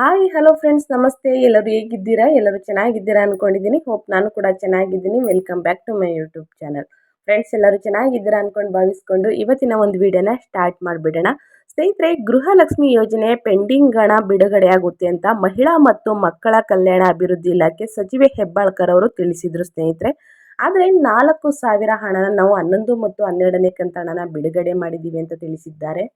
Hi hello friends ನಮಸ್ತೆ. ಎಲ್ಲರೂ ಹೇಗಿದ್ದೀರಾ? ಎಲ್ಲರೂ ಚೆನ್ನಾಗಿದ್ದೀರಾ ಅಂದ್ಕೊಂಡಿದ್ದೀನಿ ಹೋಪ್ ನಾನು ಕೂಡ ಚೆನ್ನಾಗಿದ್ದೀನಿ. Welcome back to my YouTube channel friends ಎಲ್ಲರೂ ಚೆನ್ನಾಗಿದ್ದೀರಾ ಅಂದ್ಕೊಂಡು ಭಾವಿಸ್ಕೊಂಡು ಇವತ್ತಿನ ಒಂದು ವಿಡಿಯೋನ ಸ್ಟಾರ್ಟ್ ಮಾಡಿಬಿಡೋಣ. ಸ್ನೇಹಿತರೆ, ಗೃಹಲಕ್ಷ್ಮಿ ಯೋಜನೆ ಪೆಂಡಿಂಗ್ ಹಣ ಬಿಡುಗಡೆ ಆಗುತ್ತೆ ಅಂತ ಮಹಿಳಾ ಮತ್ತು ಮಕ್ಕಳ ಕಲ್ಯಾಣ ಅಭಿವೃದ್ಧಿ ಇಲಾಖೆ ಸಚಿವೆ ಹೆಬ್ಬಾಳ್ಕರ್ ಅವರು ತಿಳಿಸಿದರು ಸ್ನೇಹಿತರೆ. ಆದರೆ ನಾಲ್ಕು ಸಾವಿರ ಹಣನ ನಾವು ಹನ್ನೊಂದು ಮತ್ತು ಹನ್ನೆರಡನೇ ಕಂತ ಹಣನ ಬಿಡುಗಡೆ ಮಾಡಿದ್ದೀವಿ ಅಂತ ತಿಳಿಸಿದ್ದಾರೆ.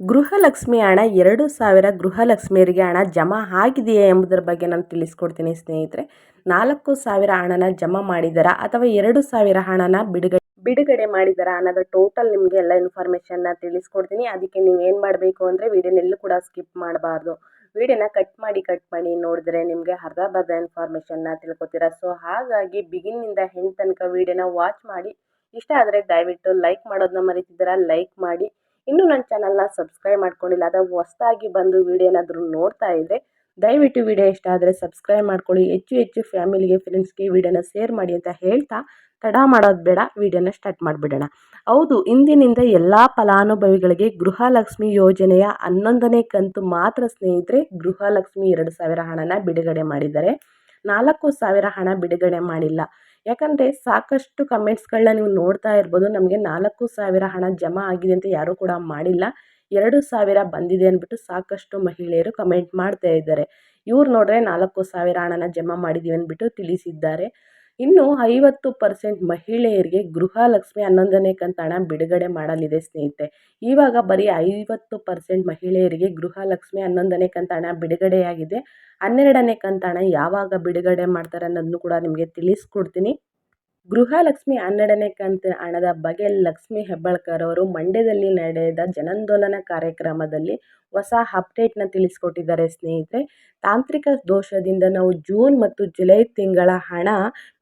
ಗೃಹಲಕ್ಷ್ಮಿ ಹಣ, ಎರಡು ಸಾವಿರ ಗೃಹಲಕ್ಷ್ಮಿಯರಿಗೆ ಹಣ ಜಮಾ ಆಗಿದೆಯೇ ಎಂಬುದರ ಬಗ್ಗೆ ನಾನು ತಿಳಿಸ್ಕೊಡ್ತೀನಿ ಸ್ನೇಹಿತರೆ. ನಾಲ್ಕು ಸಾವಿರ ಹಣನ ಜಮಾ ಮಾಡಿದಾರಾ ಅಥವಾ ಎರಡು ಸಾವಿರ ಹಣನ ಬಿಡುಗಡೆ ಬಿಡುಗಡೆ ಮಾಡಿದಾರಾ ಅನ್ನೋದು ಟೋಟಲ್ ನಿಮಗೆ ಎಲ್ಲ ಇನ್ಫಾರ್ಮೇಷನ್ನ ತಿಳಿಸ್ಕೊಡ್ತೀನಿ. ಅದಕ್ಕೆ ನೀವು ಏನು ಮಾಡಬೇಕು ಅಂದರೆ ವಿಡಿಯೋನೆಲ್ಲೂ ಕೂಡ ಸ್ಕಿಪ್ ಮಾಡಬಾರ್ದು. ವೀಡಿಯೋನ ಕಟ್ ಮಾಡಿ ಕಟ್ ಮಾಡಿ ನೋಡಿದ್ರೆ ನಿಮಗೆ ಅರ್ಧ ಬರ್ಧ ಇನ್ಫಾರ್ಮೇಷನ್ನ ತಿಳ್ಕೊತೀರಾ. ಸೊ ಹಾಗಾಗಿ ಬಿಗಿನ್ನಿಂದ ಹೆಣ್ಣು ತನಕ ವೀಡಿಯೋನ ವಾಚ್ ಮಾಡಿ. ಇಷ್ಟ ಆದರೆ ದಯವಿಟ್ಟು ಲೈಕ್ ಮಾಡೋದನ್ನ ಮರಿತಿದ್ದೀರಾ. ಲೈಕ್ ಮಾಡಿ. ಇನ್ನೂ ನನ್ನ ಚಾನಲ್ನ ಸಬ್ಸ್ಕ್ರೈಬ್ ಮಾಡ್ಕೊಂಡಿಲ್ಲ ಅದು ಹೊಸದಾಗಿ ಬಂದು ವಿಡಿಯೋ ಏನಾದರೂ ನೋಡ್ತಾ ಇದ್ದರೆ ದಯವಿಟ್ಟು ವಿಡಿಯೋ ಇಷ್ಟ ಆದರೆ ಸಬ್ಸ್ಕ್ರೈಬ್ ಮಾಡ್ಕೊಳ್ಳಿ. ಹೆಚ್ಚು ಹೆಚ್ಚು ಫ್ಯಾಮಿಲಿಗೆ ಫ್ರೆಂಡ್ಸ್ಗೆ ವಿಡಿಯೋನ ಶೇರ್ ಮಾಡಿ ಅಂತ ಹೇಳ್ತಾ ತಡ ಮಾಡೋದು ಬೇಡ, ವಿಡಿಯೋನ ಸ್ಟಾರ್ಟ್ ಮಾಡಿಬಿಡೋಣ. ಹೌದು, ಇಂದಿನಿಂದ ಎಲ್ಲ ಫಲಾನುಭವಿಗಳಿಗೆ ಗೃಹಲಕ್ಷ್ಮಿ ಯೋಜನೆಯ ಹನ್ನೊಂದನೇ ಕಂತು ಮಾತ್ರ ಸ್ನೇಹಿತರೆ, ಗೃಹಲಕ್ಷ್ಮಿ ಎರಡು ಸಾವಿರ ಹಣನ ಬಿಡುಗಡೆ ಮಾಡಿದ್ದಾರೆ. ನಾಲ್ಕು ಸಾವಿರ ಹಣ ಬಿಡುಗಡೆ ಮಾಡಿಲ್ಲ. ಯಾಕಂದರೆ ಸಾಕಷ್ಟು ಕಮೆಂಟ್ಸ್ಗಳನ್ನ ನೀವು ನೋಡ್ತಾ ಇರ್ಬೋದು. ನಮಗೆ ನಾಲ್ಕು ಸಾವಿರ ಹಣ ಜಮಾ ಆಗಿದೆ ಅಂತ ಯಾರೂ ಕೂಡ ಮಾಡಿಲ್ಲ. ಎರಡು ಸಾವಿರ ಬಂದಿದೆ ಅಂದ್ಬಿಟ್ಟು ಸಾಕಷ್ಟು ಮಹಿಳೆಯರು ಕಮೆಂಟ್ ಮಾಡ್ತಾ ಇದ್ದಾರೆ. ಇವ್ರು ನೋಡಿದ್ರೆ ನಾಲ್ಕು ಸಾವಿರ ಹಣನ ಜಮಾ ಮಾಡಿದ್ದೀವಿ ಅಂದ್ಬಿಟ್ಟು ತಿಳಿಸಿದ್ದಾರೆ. ಇನ್ನು ಐವತ್ತು ಪರ್ಸೆಂಟ್ ಮಹಿಳೆಯರಿಗೆ ಗೃಹಲಕ್ಷ್ಮಿ ಹನ್ನೊಂದನೇ ಕಂತು ಹಣ ಬಿಡುಗಡೆ ಮಾಡಲಿದೆ ಸ್ನೇಹಿತೆ ಇವಾಗ ಬರೀ ಐವತ್ತು ಪರ್ಸೆಂಟ್ ಮಹಿಳೆಯರಿಗೆ ಗೃಹಲಕ್ಷ್ಮಿ ಹನ್ನೊಂದನೇ ಕಂತು ಹಣ ಬಿಡುಗಡೆಯಾಗಿದೆ. ಹನ್ನೆರಡನೇ ಕಂತು ಯಾವಾಗ ಬಿಡುಗಡೆ ಮಾಡ್ತಾರೆ ಅನ್ನೋದನ್ನು ಕೂಡ ನಿಮಗೆ ತಿಳಿಸ್ಕೊಡ್ತೀನಿ. ಗೃಹಲಕ್ಷ್ಮಿ ಹನ್ನೆರಡನೇ ಕಂತಿನ ಹಣದ ಬಗ್ಗೆ ಲಕ್ಷ್ಮಿ ಹೆಬ್ಬಾಳ್ಕರ್ ಅವರು ಮಂಡ್ಯದಲ್ಲಿ ನಡೆದ ಜನಾಂದೋಲನ ಕಾರ್ಯಕ್ರಮದಲ್ಲಿ ಹೊಸ ಅಪ್ಡೇಟ್ನ ತಿಳಿಸ್ಕೊಟ್ಟಿದ್ದಾರೆ. ಸ್ನೇಹಿತರೆ, ತಾಂತ್ರಿಕ ದೋಷದಿಂದ ನಾವು ಜೂನ್ ಮತ್ತು ಜುಲೈ ತಿಂಗಳ ಹಣ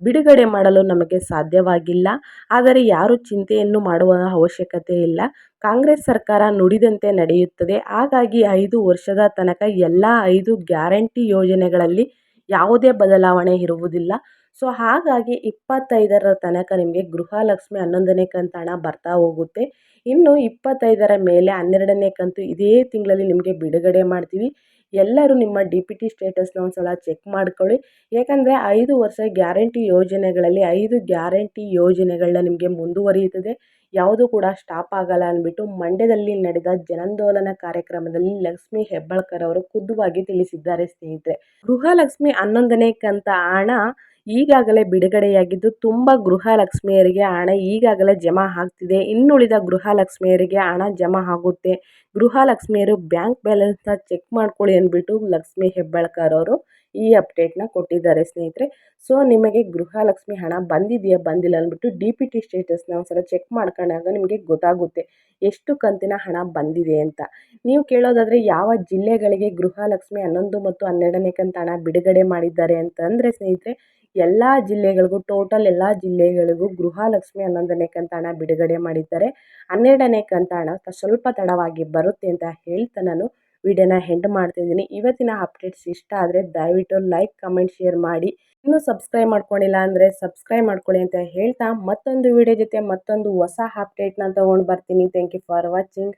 ಬಿಡುಗಡೆ ಮಾಡಲು ನಮಗೆ ಸಾಧ್ಯವಾಗಿಲ್ಲ. ಆದರೆ ಯಾರು ಚಿಂತೆಯನ್ನು ಮಾಡುವ ಅವಶ್ಯಕತೆ ಇಲ್ಲ. ಕಾಂಗ್ರೆಸ್ ಸರ್ಕಾರ ನುಡಿದಂತೆ ನಡೆಯುತ್ತದೆ. ಹಾಗಾಗಿ ಐದು ವರ್ಷದ ತನಕ ಎಲ್ಲ ಐದು ಗ್ಯಾರಂಟಿ ಯೋಜನೆಗಳಲ್ಲಿ ಯಾವುದೇ ಬದಲಾವಣೆ ಇರುವುದಿಲ್ಲ. ಸೊ, ಹಾಗಾಗಿ ಇಪ್ಪತ್ತೈದರ ತನಕ ನಿಮಗೆ ಗೃಹಲಕ್ಷ್ಮಿ ಹನ್ನೊಂದನೇ ಕಂತು ಹಣ ಬರ್ತಾ ಹೋಗುತ್ತೆ. ಇನ್ನು ಇಪ್ಪತ್ತೈದರ ಮೇಲೆ ಹನ್ನೆರಡನೇ ಕಂತು ಇದೇ ತಿಂಗಳಲ್ಲಿ ನಿಮಗೆ ಬಿಡುಗಡೆ ಮಾಡ್ತೀವಿ. ಎಲ್ಲರೂ ನಿಮ್ಮ ಡಿ ಪಿ ಟಿ ಸ್ಟೇಟಸ್ನ ಒಂದು ಸಲ ಚೆಕ್ ಮಾಡ್ಕೊಳ್ಳಿ. ಏಕೆಂದರೆ ಐದು ವರ್ಷ ಗ್ಯಾರಂಟಿ ಯೋಜನೆಗಳಲ್ಲಿ, ಐದು ಗ್ಯಾರಂಟಿ ಯೋಜನೆಗಳನ್ನ ನಿಮಗೆ ಮುಂದುವರಿಯುತ್ತದೆ. ಯಾವುದೂ ಕೂಡ ಸ್ಟಾಪ್ ಆಗಲ್ಲ ಅಂದ್ಬಿಟ್ಟು ಮಂಡ್ಯದಲ್ಲಿ ನಡೆದ ಜನಾಂದೋಲನ ಕಾರ್ಯಕ್ರಮದಲ್ಲಿ ಲಕ್ಷ್ಮಿ ಹೆಬ್ಬಾಳ್ಕರ್ ಅವರು ಖುದ್ದುವಾಗಿ ತಿಳಿಸಿದ್ದಾರೆ ಸ್ನೇಹಿತರೆ. ಗೃಹಲಕ್ಷ್ಮಿ ಹನ್ನೊಂದನೇ ಕಂತ ಹಣ ಈಗಾಗಲೇ ಬಿಡುಗಡೆಯಾಗಿದ್ದು ತುಂಬ ಗೃಹಲಕ್ಷ್ಮಿಯರಿಗೆ ಹಣ ಈಗಾಗಲೇ ಜಮಾ ಆಗ್ತಿದೆ. ಇನ್ನುಳಿದ ಗೃಹಲಕ್ಷ್ಮಿಯರಿಗೆ ಹಣ ಜಮಾ ಆಗುತ್ತೆ. ಗೃಹಲಕ್ಷ್ಮಿಯರು ಬ್ಯಾಂಕ್ ಬ್ಯಾಲೆನ್ಸ್ನ ಚೆಕ್ ಮಾಡ್ಕೊಳ್ಳಿ ಅಂದ್ಬಿಟ್ಟು ಲಕ್ಷ್ಮಿ ಹೆಬ್ಬಾಳ್ಕರ್ ಅವರು ಈ ಅಪ್ಡೇಟ್ನ ಕೊಟ್ಟಿದ್ದಾರೆ ಸ್ನೇಹಿತರೆ. ಸೊ ನಿಮಗೆ ಗೃಹಲಕ್ಷ್ಮಿ ಹಣ ಬಂದಿದೆಯಾ? ಬಂದಿಲ್ಲ ಅಂದ್ಬಿಟ್ಟು ಡಿ ಪಿ ಟಿ ಸ್ಟೇಟಸ್ನ ಒಂದ್ಸಲ ಚೆಕ್ ಮಾಡ್ಕೊಂಡಾಗ ನಿಮಗೆ ಗೊತ್ತಾಗುತ್ತೆ ಎಷ್ಟು ಕಂತಿನ ಹಣ ಬಂದಿದೆ ಅಂತ. ನೀವು ಕೇಳೋದಾದರೆ ಯಾವ ಜಿಲ್ಲೆಗಳಿಗೆ ಗೃಹಲಕ್ಷ್ಮಿ ಹನ್ನೊಂದು ಮತ್ತು ಹನ್ನೆರಡನೇ ಕಂತ ಹಣ ಬಿಡುಗಡೆ ಮಾಡಿದ್ದಾರೆ ಅಂತಂದರೆ ಸ್ನೇಹಿತರೆ, ಎಲ್ಲ ಜಿಲ್ಲೆಗಳಿಗೂ ಟೋಟಲ್ ಎಲ್ಲ ಜಿಲ್ಲೆಗಳಿಗೂ ಗೃಹಲಕ್ಷ್ಮಿ ಹನ್ನೊಂದನೇ ಕಂತ ಹಣ ಬಿಡುಗಡೆ ಮಾಡಿದ್ದಾರೆ. ಹನ್ನೆರಡನೇ ಕಂತ ಹಣ ಸ್ವಲ್ಪ ತಡವಾಗಿ ಬರುತ್ತೆ ಅಂತ ಹೇಳ್ತಾ ನಾನು ವಿಡಿಯೋನ ಹೆಂಡ್ ಮಾಡ್ತಿದ್ದೀನಿ. ಇವತ್ತಿನ ಅಪ್ಡೇಟ್ಸ್ ಇಷ್ಟ ಆದರೆ ದಯವಿಟ್ಟು ಲೈಕ್ ಕಮೆಂಟ್ ಶೇರ್ ಮಾಡಿ. ಇನ್ನೂ ಸಬ್ಸ್ಕ್ರೈಬ್ ಮಾಡ್ಕೊಂಡಿಲ್ಲ ಅಂದರೆ ಸಬ್ಸ್ಕ್ರೈಬ್ ಮಾಡ್ಕೊಳ್ಳಿ ಅಂತ ಹೇಳ್ತಾ ಮತ್ತೊಂದು ವಿಡಿಯೋ ಜೊತೆ ಮತ್ತೊಂದು ಹೊಸ ಅಪ್ಡೇಟ್ನ ತೊಗೊಂಡು ಬರ್ತೀನಿ. Thank you for watching